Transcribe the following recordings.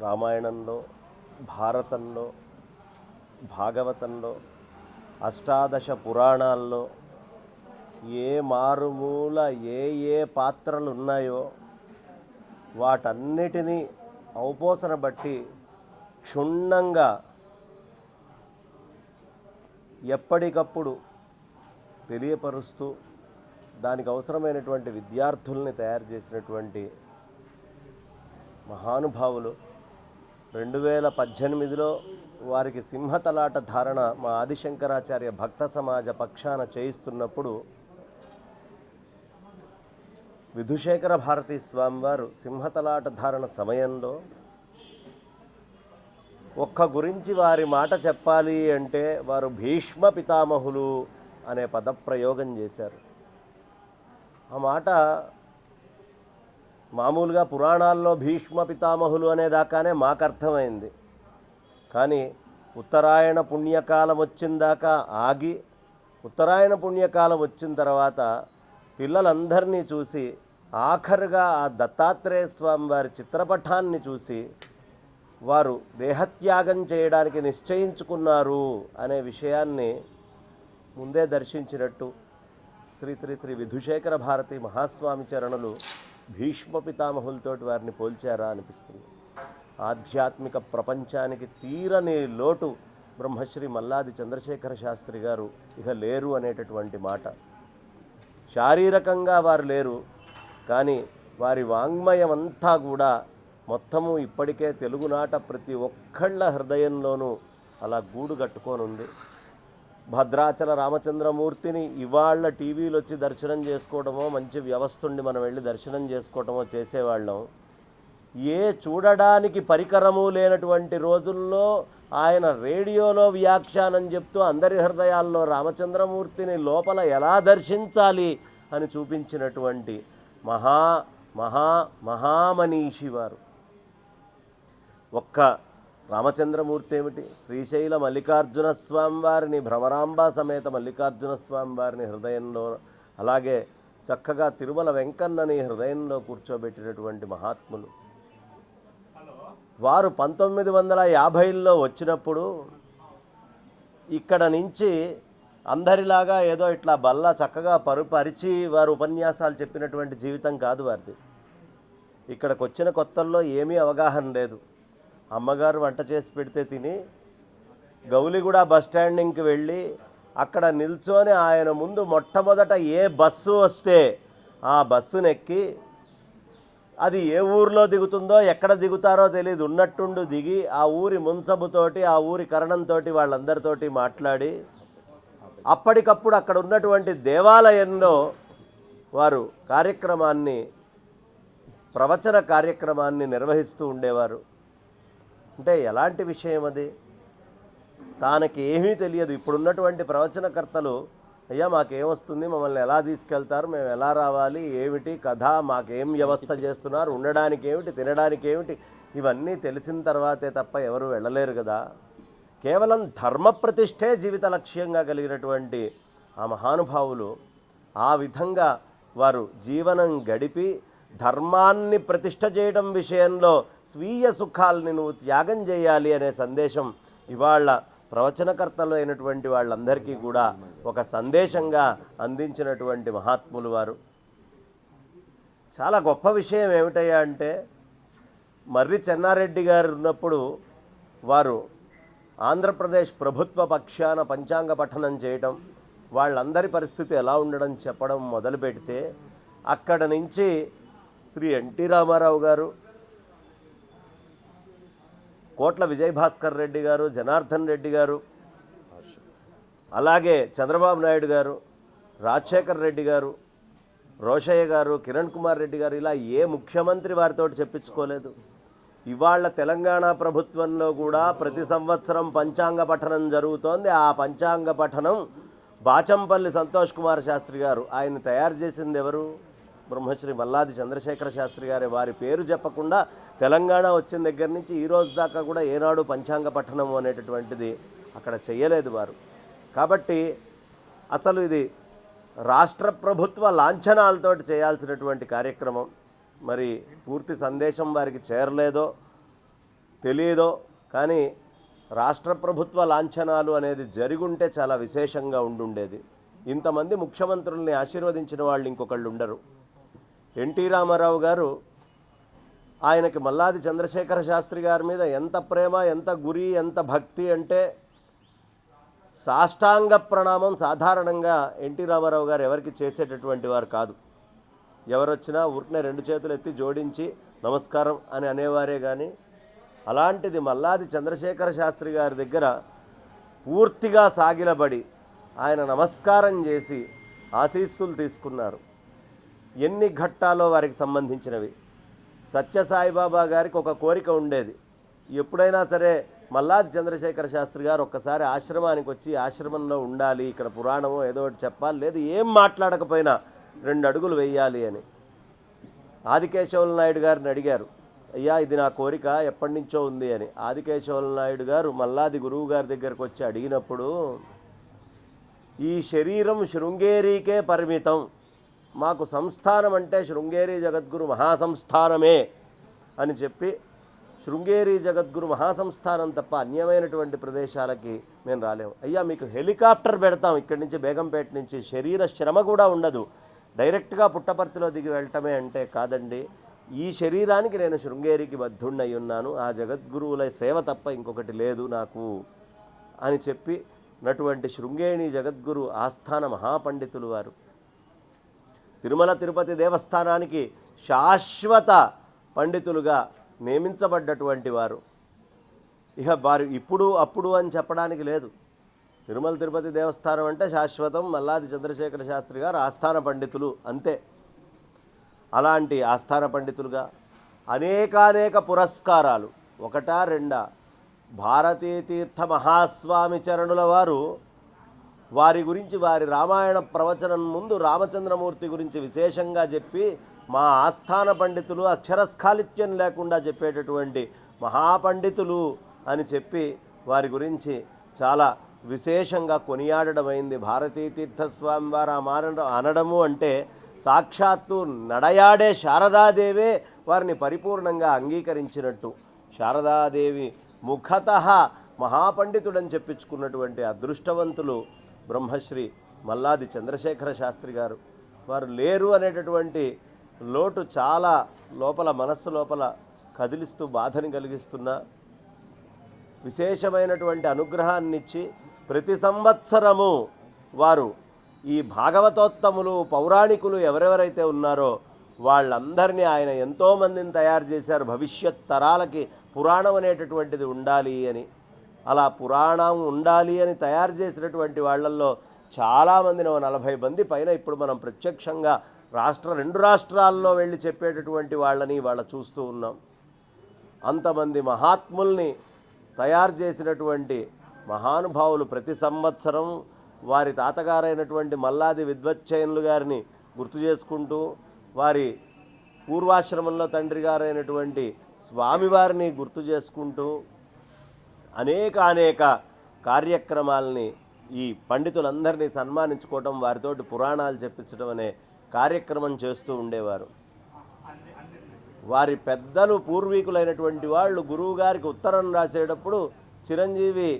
రామాయణంలో భారతంలో భాగవతంలో అష్టాదశ పురాణాల్లో ఏ మారుమూల ఏ ఏ పాత్రలు ఉన్నాయో వాటన్నిటినీ అవపోసన బట్టి క్షుణ్ణంగా ఎప్పటికప్పుడు తెలియపరుస్తూ దానికి అవసరమైనటువంటి విద్యార్థుల్ని తయారు చేసినటువంటి మహానుభావులు రెండు వేల పద్దెనిమిదిలో వారికి సింహతలాట ధారణ మా ఆదిశంకరాచార్య భక్త సమాజ పక్షాన చేయిస్తున్నప్పుడు విధుశేఖర భారతీ స్వామివారు సింహతలాట ధారణ సమయంలో ఒక్క గురించి వారి మాట చెప్పాలి అంటే వారు భీష్మ పితామహులు అనే పదప్రయోగం చేశారు. ఆ మాట మామూలుగా పురాణాల్లో భీష్మ పితామహులు అనే దాకానే మాకు అర్థమైంది కానీ ఉత్తరాయణ పుణ్యకాలం వచ్చిన దాకా ఆగి ఉత్తరాయణ పుణ్యకాలం వచ్చిన తర్వాత పిల్లలందరినీ చూసి ఆఖరుగా ఆ దత్తాత్రేయ స్వామి వారి చిత్రపటాన్ని చూసి వారు దేహత్యాగం చేయడానికి నిశ్చయించుకున్నారు అనే విషయాన్ని ముందే దర్శించినట్టు శ్రీ శ్రీ శ్రీ విధుశేఖర భారతి మహాస్వామి చరణులు భీష్మ పితామహులతో వారిని పోల్చారా అనిపిస్తుంది. ఆధ్యాత్మిక ప్రపంచానికి తీరని లోటు బ్రహ్మశ్రీ మల్లాది చంద్రశేఖర శాస్త్రి గారు ఇక లేరు అనేటటువంటి మాట. శారీరకంగా వారు లేరు కానీ వారి వాంగ్మయం అంతా కూడా మొత్తము ఇప్పటికే తెలుగునాట ప్రతి ఒక్కళ్ళ హృదయంలోనూ అలా గూడు కట్టుకొని ఉంది భద్రాచల రామచంద్రమూర్తిని ఇవాళ టీవీలో వచ్చి దర్శనం చేసుకోవడమో మంచి వ్యవస్థ ఉండి మనం వెళ్ళి దర్శనం చేసుకోవటమో చేసేవాళ్ళం. ఏ చూడడానికి పరికరము లేనటువంటి రోజుల్లో ఆయన రేడియోలో వ్యాఖ్యానం చెప్తూ అందరి హృదయాల్లో రామచంద్రమూర్తిని లోపల ఎలా దర్శించాలి అని చూపించినటువంటి మహా మహా మహామనీషి వారు. ఒక్క రామచంద్రమూర్తి ఏమిటి? శ్రీశైల మల్లికార్జున స్వామి వారిని భ్రమరాంబ సమేత మల్లికార్జున స్వామి వారిని హృదయంలో అలాగే చక్కగా తిరుమల వెంకన్నని హృదయంలో కూర్చోబెట్టినటువంటి మహాత్ములు. వారు పంతొమ్మిది వందల యాభైలో వచ్చినప్పుడు ఇక్కడ నుంచి అందరిలాగా ఏదో ఇట్లా బల్ల చక్కగా పరుపరిచి వారు ఉపన్యాసాలు చెప్పినటువంటి జీవితం కాదు వారిది. ఇక్కడికి వచ్చిన కొత్తల్లో ఏమీ అవగాహన లేదు. అమ్మగారు వంట చేసి పెడితే తిని గౌలిగూడ బస్ స్టాండింగ్కి వెళ్ళి అక్కడ నిల్చొని ఆయన ముందు మొట్టమొదట ఏ బస్సు వస్తే ఆ బస్సును ఎక్కి అది ఏ ఊరిలో దిగుతుందో ఎక్కడ దిగుతారో తెలియదు ఉన్నట్టుండు దిగి ఆ ఊరి మున్సబుతోటి ఆ ఊరి కరణంతో వాళ్ళందరితోటి మాట్లాడి అప్పటికప్పుడు అక్కడ ఉన్నటువంటి దేవాలయంలో వారు కార్యక్రమాన్ని ప్రవచన కార్యక్రమాన్ని నిర్వహిస్తూ ఉండేవారు. అంటే ఎలాంటి విషయం అది? తానకి ఏమీ తెలియదు. ఇప్పుడున్నటువంటి ప్రవచనకర్తలు అయ్యా మాకేమొస్తుంది మమ్మల్ని ఎలా తీసుకెళ్తారు? మేము ఎలా రావాలి? ఏమిటి కథ? మాకేం వ్యవస్థ చేస్తున్నారు? ఉండడానికి ఏమిటి? తినడానికి ఏమిటి? ఇవన్నీ తెలిసిన తర్వాతే తప్ప ఎవరు వెళ్ళలేరు కదా. కేవలం ధర్మ ప్రతిష్ఠే జీవిత లక్ష్యంగా కలిగినటువంటి ఆ మహానుభావులు ఆ విధంగా వారు జీవనం గడిపి ధర్మాన్ని ప్రతిష్ట చేయడం విషయంలో స్వీయ సుఖాల్ని నువ్వు త్యాగం చేయాలి అనే సందేశం ఇవాళ ప్రవచనకర్తలు అయినటువంటి వాళ్ళందరికీ కూడా ఒక సందేశంగా అందించినటువంటి మహాత్ములు వారు. చాలా గొప్ప విషయం ఏమిటయ్యా అంటే మర్రి చెన్నారెడ్డి గారు ఉన్నప్పుడు వారు ఆంధ్రప్రదేశ్ ప్రభుత్వ పక్షాన పంచాంగ పఠనం చేయటం వాళ్ళందరి పరిస్థితి ఎలా ఉండడం చెప్పడం మొదలుపెడితే అక్కడ నుంచి శ్రీ ఎన్టీ రామారావు గారు కోట్ల విజయభాస్కర్ రెడ్డి గారు జనార్దన్ రెడ్డి గారు అలాగే చంద్రబాబు నాయుడు గారు రాజశేఖర్ రెడ్డి గారు రోషయ్య గారు కిరణ్ కుమార్ రెడ్డి గారు ఇలా ఏ ముఖ్యమంత్రి వారితో చెప్పించుకోలేదు. ఇవాళ తెలంగాణ ప్రభుత్వంలో కూడా ప్రతి సంవత్సరం పంచాంగ పఠనం జరుగుతోంది. ఆ పంచాంగ పఠనం బాచంపల్లి సంతోష్ కుమార్ శాస్త్రి గారు ఆయన తయారు చేసింది ఎవరు? బ్రహ్మశ్రీ మల్లాది చంద్రశేఖర శాస్త్రి గారి వారి పేరు చెప్పకుండా తెలంగాణ వచ్చిన దగ్గర నుంచి ఈ రోజు దాకా కూడా ఏనాడు పంచాంగ పఠనం అనేటటువంటిది అక్కడ చేయలేదు వారు. కాబట్టి అసలు ఇది రాష్ట్ర ప్రభుత్వ లాంఛనాలతోటి చేయాల్సినటువంటి కార్యక్రమం. మరి పూర్తి సందేశం వారికి చేరలేదో తెలియదో కానీ రాష్ట్ర ప్రభుత్వ లాంఛనాలు అనేది జరిగుంటే చాలా విశేషంగా ఉండుండేది. ఇంతమంది ముఖ్యమంత్రుల్ని ఆశీర్వదించిన వాళ్ళు ఇంకొకళ్ళు ఉండరు. ఎన్టీ రామారావు గారు ఆయనకి మల్లాది చంద్రశేఖర శాస్త్రి గారి మీద ఎంత ప్రేమ ఎంత గురి ఎంత భక్తి అంటే సాష్టాంగ ప్రణామం సాధారణంగా ఎన్టీ రామారావు గారు ఎవరికి చేసేటటువంటి వారు కాదు. ఎవరొచ్చినా ఊరికనే రెండు చేతులు ఎత్తి జోడించి నమస్కారం అని అనేవారే కానీ అలాంటిది మల్లాది చంద్రశేఖర శాస్త్రి గారి దగ్గర పూర్తిగా సాగిలబడి ఆయన నమస్కారం చేసి ఆశీస్సులు తీసుకున్నారు. ఎన్ని ఘట్టాలో వారికి సంబంధించినవి. సత్యసాయిబాబా గారికి ఒక కోరిక ఉండేది. ఎప్పుడైనా సరే మల్లాది చంద్రశేఖర శాస్త్రి గారు ఒక్కసారి ఆశ్రమానికి వచ్చి ఆశ్రమంలో ఉండాలి ఇక్కడ పురాణమో ఏదో ఒకటి చెప్పాలి లేదు ఏం మాట్లాడకపోయినా రెండు అడుగులు వెయ్యాలి అని. ఆదికేశవుల నాయుడు గారిని అడిగారు అయ్యా ఇది నా కోరిక ఎప్పటి నుంచో ఉంది అని. ఆదికేశవుల నాయుడు గారు మల్లాది గురువు గారి దగ్గరకు వచ్చి అడిగినప్పుడు ఈ శరీరం శృంగేరీకే పరిమితం. మాకు సంస్థానం అంటే శృంగేరి జగద్గురు మహాసంస్థానమే అని చెప్పి శృంగేరి జగద్గురు మహాసంస్థానం తప్ప అన్యమైనటువంటి ప్రదేశాలకి మేము రాలేము. అయ్యా మీకు హెలికాప్టర్ పెడతాం. ఇక్కడి నుంచి బేగంపేట నుంచి శరీర శ్రమ కూడా ఉండదు. డైరెక్ట్గా పుట్టపర్తిలో దిగి వెళ్ళటమే అంటే కాదండి. ఈ శరీరానికి నేను శృంగేరికి బద్ధుణ్ణయి ఉన్నాను. ఆ జగద్గురువుల సేవ తప్ప ఇంకొకటి లేదు నాకు అని చెప్పి నటువంటి శృంగేణి జగద్గురు ఆస్థాన మహాపండితులు వారు తిరుమల తిరుపతి దేవస్థానానికి శాశ్వత పండితులుగా నియమించబడ్డటువంటి వారు. ఇక వారు ఇప్పుడు అప్పుడు అని చెప్పడానికి లేదు. తిరుమల తిరుపతి దేవస్థానం అంటే శాశ్వతం మల్లాది చంద్రశేఖర శాస్త్రి గారు ఆస్థాన పండితులు అంతే. అలాంటి ఆస్థాన పండితులుగా అనేకానేక పురస్కారాలు. ఒకటా రెండా? భారతీ తీర్థ మహాస్వామి చరణుల వారు వారి గురించి వారి రామాయణ ప్రవచనం ముందు రామచంద్రమూర్తి గురించి విశేషంగా చెప్పి మా ఆస్థాన పండితులు అక్షరస్ఖాళిత్యం లేకుండా చెప్పేటటువంటి మహాపండితులు అని చెప్పి వారి గురించి చాలా విశేషంగా కొనియాడడమైంది భారతీ తీర్థస్వామి వారు ఆ మారడం అనడము అంటే సాక్షాత్తు నడయాడే శారదాదేవే వారిని పరిపూర్ణంగా అంగీకరించినట్టు. శారదాదేవి ముఖత మహాపండితుడని చెప్పించుకున్నటువంటి అదృష్టవంతులు బ్రహ్మశ్రీ మల్లాది చంద్రశేఖర శాస్త్రి గారు. వారు లేరు అనేటటువంటి లోటు చాలా లోపల మనస్సు లోపల కదిలిస్తూ బాధని కలిగిస్తున్నా విశేషమైనటువంటి అనుగ్రహాన్నిచ్చి ప్రతి సంవత్సరము వారు ఈ భాగవతోత్తములు పౌరాణికులు ఎవరెవరైతే ఉన్నారో వాళ్ళందరినీ ఆయన ఎంతోమందిని తయారు చేశారు. భవిష్యత్ తరాలకి పురాణం అనేటటువంటిది ఉండాలి అని. అలా పురాణం ఉండాలి అని తయారు చేసినటువంటి వాళ్ళల్లో చాలామందిని నలభై మంది పైన ఇప్పుడు మనం ప్రత్యక్షంగా రాష్ట్ర రెండు రాష్ట్రాల్లో వెళ్ళి చెప్పేటటువంటి వాళ్ళని వాళ్ళ చూస్తూ ఉన్నాం. అంతమంది మహాత్ముల్ని తయారు చేసినటువంటి మహానుభావులు ప్రతి సంవత్సరం వారి తాతగారైనటువంటి మల్లాది విద్వచ్చయనులు గారిని గుర్తు చేసుకుంటూ వారి పూర్వాశ్రమంలో తండ్రి గారైనటువంటి స్వామివారిని గుర్తు చేసుకుంటూ అనేక అనేక కార్యక్రమాలని ఈ పండితులందరినీ సన్మానించుకోవటం వారితోటి పురాణాలు చెప్పించడం అనే కార్యక్రమం చేస్తూ ఉండేవారు. వారి పెద్దలు పూర్వీకులైనటువంటి వాళ్ళు గురువు గారికి ఉత్తరం రాసేటప్పుడు చిరంజీవి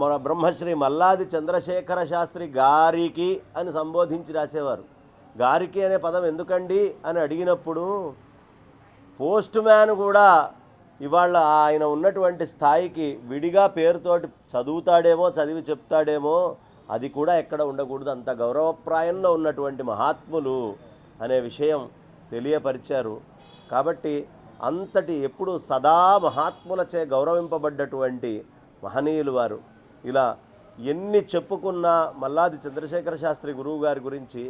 మన బ్రహ్మశ్రీ మల్లాది చంద్రశేఖర శాస్త్రి గారికి అని సంబోధించి రాసేవారు. గారికి అనే పదం ఎందుకండి అని అడిగినప్పుడు పోస్ట్ మ్యాన్ కూడా ఇవాళ ఆయన ఉన్నటువంటి స్థాయికి విడిగా పేరుతోటి చదువుతాడేమో చదివి చెప్తాడేమో అది కూడా ఎక్కడ ఉండకూడదు. అంత గౌరవప్రాయంలో ఉన్నటువంటి మహాత్ములు అనే విషయం తెలియపరిచారు. కాబట్టి అంతటి ఎప్పుడు సదా మహాత్ములచే గౌరవింపబడ్డటువంటి మహనీయులు వారు. ఇలా ఎన్ని చెప్పుకున్నా మల్లాది చంద్రశేఖర శాస్త్రి గురువు గారి గురించి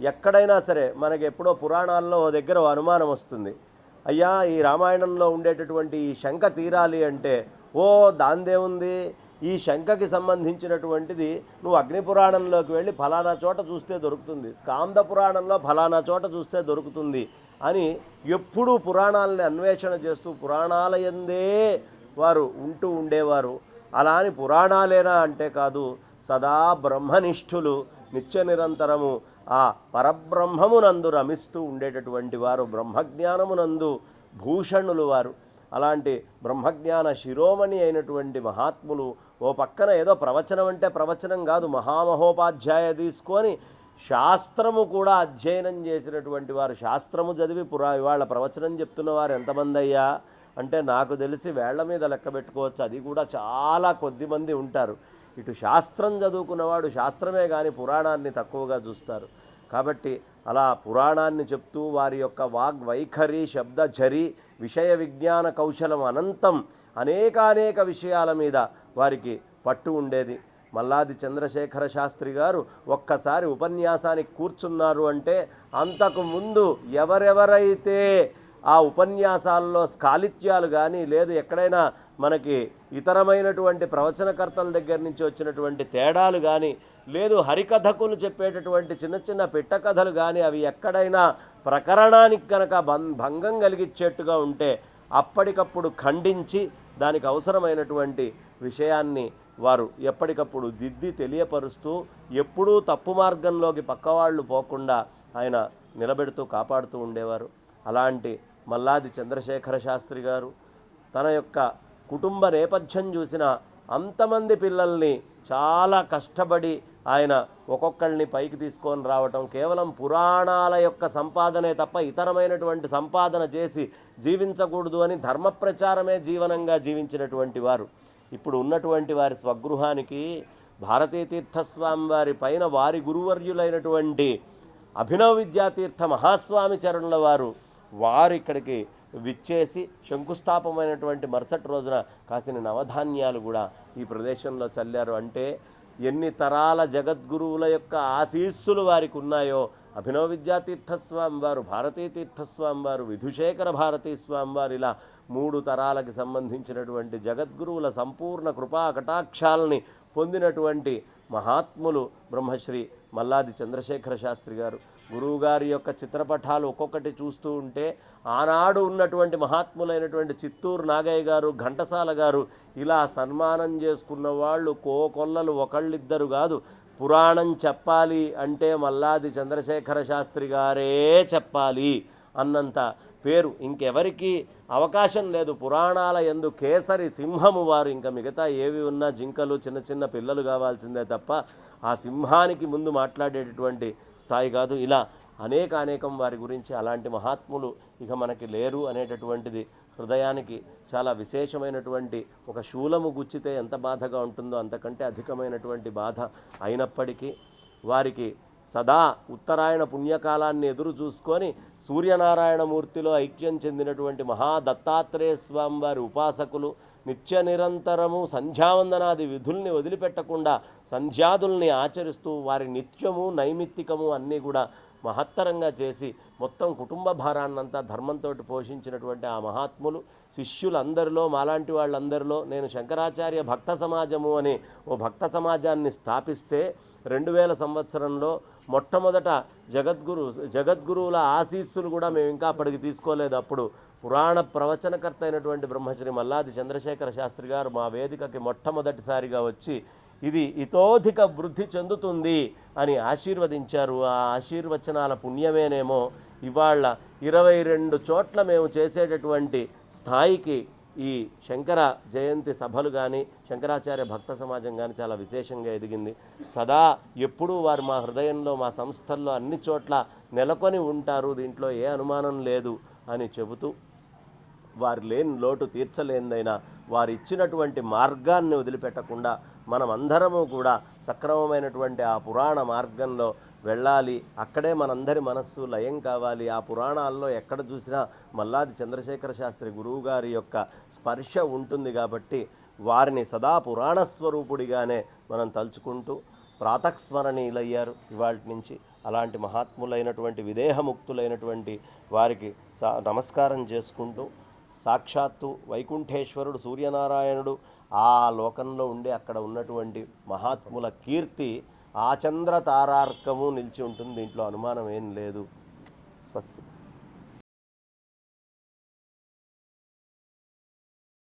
ఎక్కడైనా సరే మనకి ఎప్పుడో పురాణాల్లో ఓ దగ్గర అనుమానం వస్తుంది. అయ్యా ఈ రామాయణంలో ఉండేటటువంటి ఈ శంఖ తీరాలి అంటే ఓ దాందేముంది? ఈ శంఖకి సంబంధించినటువంటిది నువ్వు అగ్ని పురాణంలోకి వెళ్ళి ఫలానా చోట చూస్తే దొరుకుతుంది. స్కాంద పురాణంలో ఫలానా చోట చూస్తే దొరుకుతుంది అని ఎప్పుడూ పురాణాలని అన్వేషణ చేస్తూ పురాణాలయందే వారు ఉంటూ ఉండేవారు. అలా అని పురాణాలేనా అంటే కాదు సదా బ్రహ్మనిష్ఠులు నిత్య నిరంతరము ఆ పరబ్రహ్మమునందు రమిస్తూ ఉండేటటువంటి వారు బ్రహ్మజ్ఞానమునందు భూషణులు వారు. అలాంటి బ్రహ్మజ్ఞాన శిరోమణి అయినటువంటి మహాత్ములు ఓ పక్కన ఏదో ప్రవచనం అంటే ప్రవచనం కాదు మహామహోపాధ్యాయ తీసుకొని శాస్త్రము కూడా అధ్యయనం చేసినటువంటి వారు. శాస్త్రము చదివి పురా ఇవాళ ప్రవచనం చెప్తున్న వారు ఎంతమంది అయ్యా అంటే నాకు తెలిసి వేళ్ళ మీద లెక్క పెట్టుకోవచ్చు. అది కూడా చాలా కొద్ది మంది ఉంటారు. ఇటు శాస్త్రం చదువుకున్నవాడు శాస్త్రమే కానీ పురాణాన్ని తక్కువగా చూస్తారు. కాబట్టి అలా పురాణాన్ని చెప్తూ వారి యొక్క వాగ్ వైఖరి శబ్దఝరి విషయ విజ్ఞాన కౌశలం అనంతం అనేకానేక విషయాల మీద వారికి పట్టు ఉండేది. మల్లాది చంద్రశేఖర శాస్త్రి గారు ఒక్కసారి ఉపన్యాసానికి కూర్చున్నారు అంటే అంతకు ముందు ఎవరెవరైతే ఆ ఉపన్యాసాల్లో స్కాలిత్యాలు కానీ లేదు ఎక్కడైనా మనకి ఇతరమైనటువంటి ప్రవచనకర్తల దగ్గర నుంచి వచ్చినటువంటి తేడాలు కానీ లేదు హరికథకులు చెప్పేటటువంటి చిన్న చిన్న పిట్ట కథలు కానీ అవి ఎక్కడైనా ప్రకరణానికి కనుక భం- భంగం కలిగించేట్టుగా ఉంటే అప్పటికప్పుడు ఖండించి దానికి అవసరమైనటువంటి విషయాన్ని వారు ఎప్పటికప్పుడు దిద్ది తెలియపరుస్తూ ఎప్పుడూ తప్పు మార్గంలోకి పక్కవాళ్ళు పోకుండా ఆయన నిలబెడుతూ కాపాడుతూ ఉండేవారు. అలాంటి మల్లాది చంద్రశేఖర శాస్త్రి గారు తన యొక్క కుటుంబ నేపథ్యం చూసిన అంతమంది పిల్లల్ని చాలా కష్టపడి ఆయన ఒక్కొక్కళ్ళని పైకి తీసుకొని రావటం కేవలం పురాణాల యొక్క సంపాదనే తప్ప ఇతరమైనటువంటి సంపాదన చేసి జీవించకూడదు అని ధర్మ ప్రచారమే జీవనంగా జీవించినటువంటి వారు. ఇప్పుడు ఉన్నటువంటి వారి స్వగృహానికి భారతీ తీర్థస్వామి వారి పైన వారి గురువర్యులైనటువంటి అభినవ విద్యాతీర్థ మహాస్వామి చరణుల వారు వారు ఇక్కడికి విచ్చేసి శంకుస్థాపమైనటువంటి మరుసటి రోజున కాసిన నవధాన్యాలు కూడా ఈ ప్రదేశంలో చల్లారు. అంటే ఎన్ని తరాల జగద్గురువుల యొక్క ఆశీస్సులు వారికి ఉన్నాయో అభినవ విద్యాతీర్థస్వామి వారు భారతీ తీర్థస్వామి వారు విధుశేఖర భారతీ స్వామి వారు ఇలా మూడు తరాలకి సంబంధించినటువంటి జగద్గురువుల సంపూర్ణ కృపా కటాక్షాలని పొందినటువంటి మహాత్ములు బ్రహ్మశ్రీ మల్లాది చంద్రశేఖర శాస్త్రి గారు. గురువుగారి యొక్క చిత్రపటాలు ఒక్కొక్కటి చూస్తూ ఉంటే ఆనాడు ఉన్నటువంటి మహాత్ములైనటువంటి చిత్తూరు నాగయ్య గారు ఘంటసాల గారు ఇలా సన్మానం చేసుకున్న వాళ్ళు కోకొల్లలు ఒకళ్ళిద్దరు కాదు. పురాణం చెప్పాలి అంటే మల్లాది చంద్రశేఖర శాస్త్రి గారే చెప్పాలి అన్నంత పేరు. ఇంకెవరికి అవకాశం లేదు. పురాణాల ఎందు కేసరి సింహము వారు. ఇంకా మిగతా ఏవి ఉన్నా జింకలు చిన్న చిన్న పిల్లలు కావాల్సిందే తప్ప ఆ సింహానికి ముందు మాట్లాడేటటువంటి స్థాయి కాదు. ఇలా అనేక అనేకం వారి గురించి అలాంటి మహాత్ములు ఇక మనకి లేరు అనేటటువంటిది హృదయానికి చాలా విశేషమైనటువంటి ఒక శూలము గుచ్చితే ఎంత బాధగా ఉంటుందో అంతకంటే అధికమైనటువంటి బాధ అయినప్పటికీ వారికి సదా ఉత్తరాయణ పుణ్యకాలాన్ని ఎదురు చూసుకొని సూర్యనారాయణమూర్తిలో ఐక్యం చెందినటువంటి మహా దత్తాత్రేయ స్వామి వారి ఉపాసకులు నిత్య నిరంతరము సంధ్యావందనాది విధుల్ని వదిలిపెట్టకుండా సంధ్యాదుల్ని ఆచరిస్తూ వారి నిత్యము నైమిత్తికము అన్నీ కూడా మహత్తరంగా చేసి మొత్తం కుటుంబ భారాన్నంతా ధర్మంతో పోషించినటువంటి ఆ మహాత్ములు శిష్యులందరిలో మాలాంటి వాళ్ళందరిలో నేను శంకరాచార్య భక్త సమాజము అని ఓ భక్త సమాజాన్ని స్థాపిస్తే రెండు వేల సంవత్సరంలో మొట్టమొదట జగద్గురు జగద్గురువుల ఆశీస్సులు కూడా మేము ఇంకా అప్పటికి తీసుకోలేదు. అప్పుడు పురాణ ప్రవచనకర్త అయినటువంటి బ్రహ్మశ్రీ మల్లాది చంద్రశేఖర శాస్త్రి గారు మా వేదికకి మొట్టమొదటిసారిగా వచ్చి ఇది ఇతోధిక వృద్ధి చెందుతుంది అని ఆశీర్వదించారు. ఆ ఆశీర్వచనాల పుణ్యమేనేమో ఇవాళ ఇరవై రెండు చోట్ల మేము చేసేటటువంటి స్థాయికి ఈ శంకర జయంతి సభలు కానీ శంకరాచార్య భక్త సమాజం కానీ చాలా విశేషంగా ఎదిగింది. సదా ఎప్పుడూ వారు మా హృదయంలో మా సంస్థల్లో అన్ని చోట్ల నెలకొని ఉంటారు. దీంట్లో ఏ అనుమానం లేదు అని చెబుతూ వారు లేని లోటు తీర్చలేనిదైనా వారు ఇచ్చినటువంటి మార్గాన్ని వదిలిపెట్టకుండా మనం అందరము కూడా సక్రమమైనటువంటి ఆ పురాణ మార్గంలో వెళ్ళాలి. అక్కడే మనందరి మనస్సు లయం కావాలి. ఆ పురాణాల్లో ఎక్కడ చూసినా మల్లాది చంద్రశేఖర శాస్త్రి గురువు గారి యొక్క స్పర్శ ఉంటుంది కాబట్టి వారిని సదా పురాణ స్వరూపుడిగానే మనం తలుచుకుంటూ ప్రాతస్మరణీయులయ్యారు ఇవాళ నుంచి. అలాంటి మహాత్ములైనటువంటి విదేహముక్తులైనటువంటి వారికి సా నమస్కారం చేసుకుంటూ సాక్షాత్తు వైకుంఠేశ్వరుడు సూర్యనారాయణుడు ఆ లోకంలో ఉండి అక్కడ ఉన్నటువంటి మహాత్ముల కీర్తి ఆ చంద్ర తారార్కము నిలిచి ఉంటుంది. దీంట్లో అనుమానం ఏం లేదు. స్వస్తి